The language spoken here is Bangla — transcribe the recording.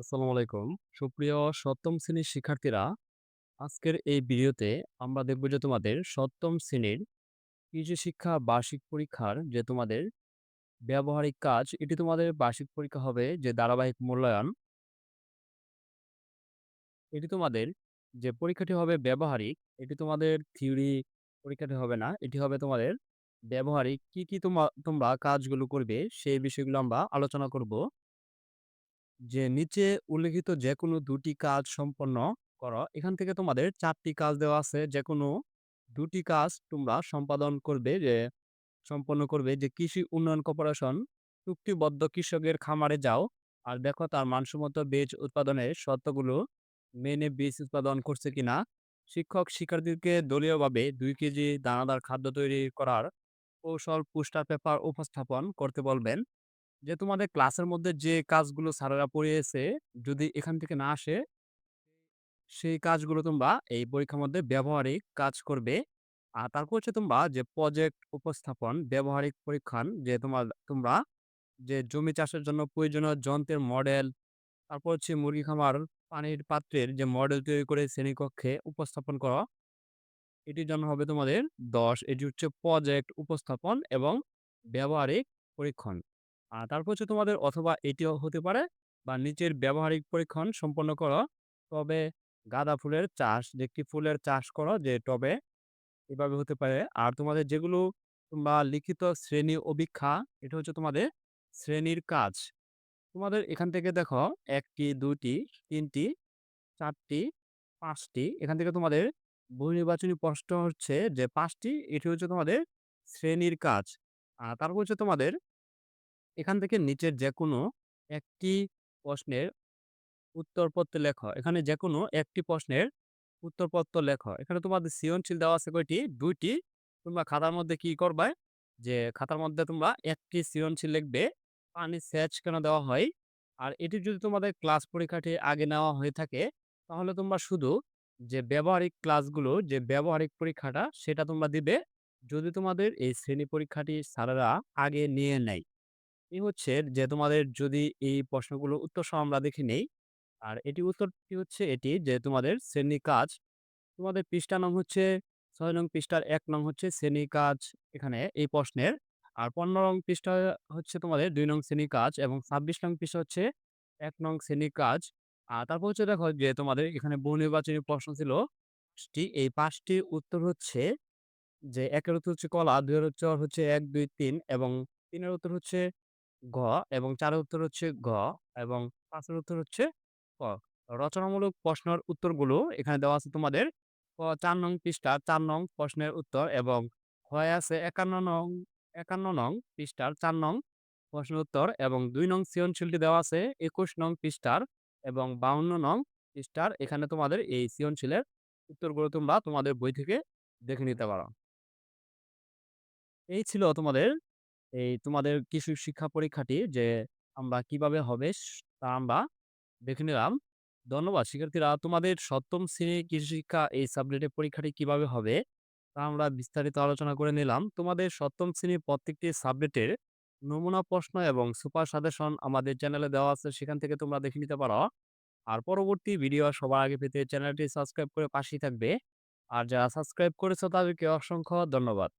আসসালামু আলাইকুম। সুপ্রিয় সপ্তম শ্রেণির শিক্ষার্থীরা, আজকের এই ভিডিওতে আমরা দেখব যে তোমাদের সপ্তম শ্রেণির কৃষি শিক্ষা বার্ষিক পরীক্ষার যে তোমাদের ব্যবহারিক কাজ, এটি তোমাদের বার্ষিক পরীক্ষা হবে যে ধারাবাহিক মূল্যায়ন। এটি তোমাদের যে পরীক্ষাটি হবে ব্যবহারিক, এটি তোমাদের থিওরি পরীক্ষাটি হবে না। এটি হবে তোমাদের ব্যবহারিক। কি, কি তোমা তোমরা কাজগুলো করবে সেই বিষয়গুলো আমরা আলোচনা করব। যে নিচে উল্লেখিত যে কোনো দুটি কাজ সম্পন্ন করো। এখান থেকে তোমাদের ৪ টি কাজ দেওয়া আছে। যেকোনো ২ টি কাজ তোমরা সম্পাদন করবে যে, সম্পন্ন করবে যে কৃষি উন্নয়ন কর্পোরেশন চুক্তিবদ্ধ কৃষকের খামারে যাও। আর দেখো তার মানসম্মত বীজ উৎপাদনের শর্তগুলো মেনে বীজ উৎপাদন করছে কিনা। শিক্ষক শিক্ষার্থীদেরকে দলীয়ভাবে দুই কেজি দানাদার খাদ্য তৈরি করার কৌশল পোস্টার পেপার উপস্থাপন করতে বলবেন। যে তোমাদের ক্লাসের মধ্যে যে কাজগুলো স্যারেরা পড়িয়েছে, যদি এখান থেকে না আসে সেই কাজগুলো তোমরা এই পরীক্ষার মধ্যে ব্যবহারিক কাজ করবে। আর তারপর হচ্ছে তোমরা যে প্রজেক্ট উপস্থাপন, ব্যবহারিক পরীক্ষণ যে তোমার তোমরা যে জমি চাষের জন্য প্রয়োজনীয় যন্ত্রের মডেল, তারপর হচ্ছে মুরগি খামার, পানির পাত্রের যে মডেল তৈরি করে শ্রেণীকক্ষে উপস্থাপন করো এটির জন্য হবে তোমাদের ১০। এটি হচ্ছে প্রজেক্ট উপস্থাপন এবং ব্যবহারিক পরীক্ষণ। আর তারপর হচ্ছে তোমাদের অথবা এটিও হতে পারে বা নিচের ব্যবহারিক পরীক্ষণ সম্পন্ন করো। তবে গাঁদা ফুলের চাষ, যে একটি ফুলের চাষ করো যে টবে, এভাবে হতে পারে। আর তোমাদের যেগুলো তোমরা লিখিত শ্রেণি অভীক্ষা, এটা হচ্ছে তোমাদের শ্রেণির কাজ। তোমাদের এখান থেকে দেখো ১ টি, ২ টি, ৩ টি, ৪ টি, ৫ টি। এখান থেকে তোমাদের বহু নির্বাচনী প্রশ্ন হচ্ছে যে পাঁচটি এটি হচ্ছে তোমাদের শ্রেণির কাজ। আর তারপর হচ্ছে তোমাদের এখান থেকে নিচের যেকোনো একটি প্রশ্নের উত্তরপত্র লেখো। এখানে যেকোনো একটি প্রশ্নের উত্তরপত্র লেখো। এখানে তোমাদের সৃজনশীল দেওয়া আছে কয়টি? দুইটি তোমরা খাতার মধ্যে কি করবে যে খাতার মধ্যে তোমরা একটি সৃজনশীল লিখবে। পানি সেচ কেন দেওয়া হয়? আর এটি যদি তোমাদের ক্লাস পরীক্ষাটি আগে নেওয়া হয়ে থাকে, তাহলে তোমরা শুধু যে ব্যবহারিক ক্লাসগুলো, যে ব্যবহারিক পরীক্ষাটা সেটা তোমরা দিবে। যদি তোমাদের এই শ্রেণি পরীক্ষাটি স্যারেরা আগে নিয়ে নেয়। এই হচ্ছে যে তোমাদের যদি এই প্রশ্নগুলো উত্তর সহ আমরা দেখে নেই। আর এটি উত্তরটি হচ্ছে এটি যে তোমাদের শ্রেণি কাজ। তোমাদের পৃষ্ঠা নং হচ্ছে ছয় নং পৃষ্ঠার এক নং হচ্ছে শ্রেণি কাজ এখানে এই প্রশ্নের। আর ১৫ নং পৃষ্ঠা হচ্ছে তোমাদের দুই নং শ্রেণি কাজ এবং ২৬ নং পৃষ্ঠা হচ্ছে এক নং শ্রেণি কাজ। আর তারপর হচ্ছে দেখো যে তোমাদের এখানে বহু নির্বাচনী প্রশ্ন ছিল ৫ এই পাঁচটি উত্তর হচ্ছে যে একের উত্তর হচ্ছে কলা, ২ এর উত্তর হচ্ছে ১, ২, ৩ এবং তিনের উত্তর হচ্ছে ঘ এবং ৪ এর উত্তর হচ্ছে ঘ এবং ৫ এর উত্তর হচ্ছে ক। রচনামূলক প্রশ্নের উত্তরগুলো এখানে দেওয়া আছে তোমাদের ক ৪ নং পৃষ্ঠার ৪ নং প্রশ্নের উত্তর এবং ক্ষয়ে আছে ৫১ নং ৫১ নং পৃষ্ঠার ৪ নং প্রশ্নের উত্তর এবং ২ নং সৃজনশীলটি দেওয়া আছে ২১ নং পৃষ্ঠার এবং ৫২ নং পৃষ্ঠার। এখানে তোমাদের এই সৃজনশীলের উত্তরগুলো তোমরা তোমাদের বই থেকে দেখে নিতে পারো। এই ছিল তোমাদের এই তোমাদের কৃষি শিক্ষা পরীক্ষাটি যে আমরা কীভাবে হবে তা আমরা দেখে নিলাম। ধন্যবাদ শিক্ষার্থীরা। তোমাদের সপ্তম শ্রেণির কৃষি শিক্ষা এই সাবজেক্টের পরীক্ষাটি কীভাবে হবে তা আমরা বিস্তারিত আলোচনা করে নিলাম। তোমাদের সপ্তম শ্রেণির প্রত্যেকটি সাবজেক্টের নমুনা প্রশ্ন এবং সুপার সাজেশন আমাদের চ্যানেলে দেওয়া আছে। সেখান থেকে তোমরা দেখে নিতে পারো। আর পরবর্তী ভিডিও সবার আগে পেতে চ্যানেলটি সাবস্ক্রাইব করে পাশেই থাকবে। আর যারা সাবস্ক্রাইব করেছ তাদেরকে অসংখ্য ধন্যবাদ।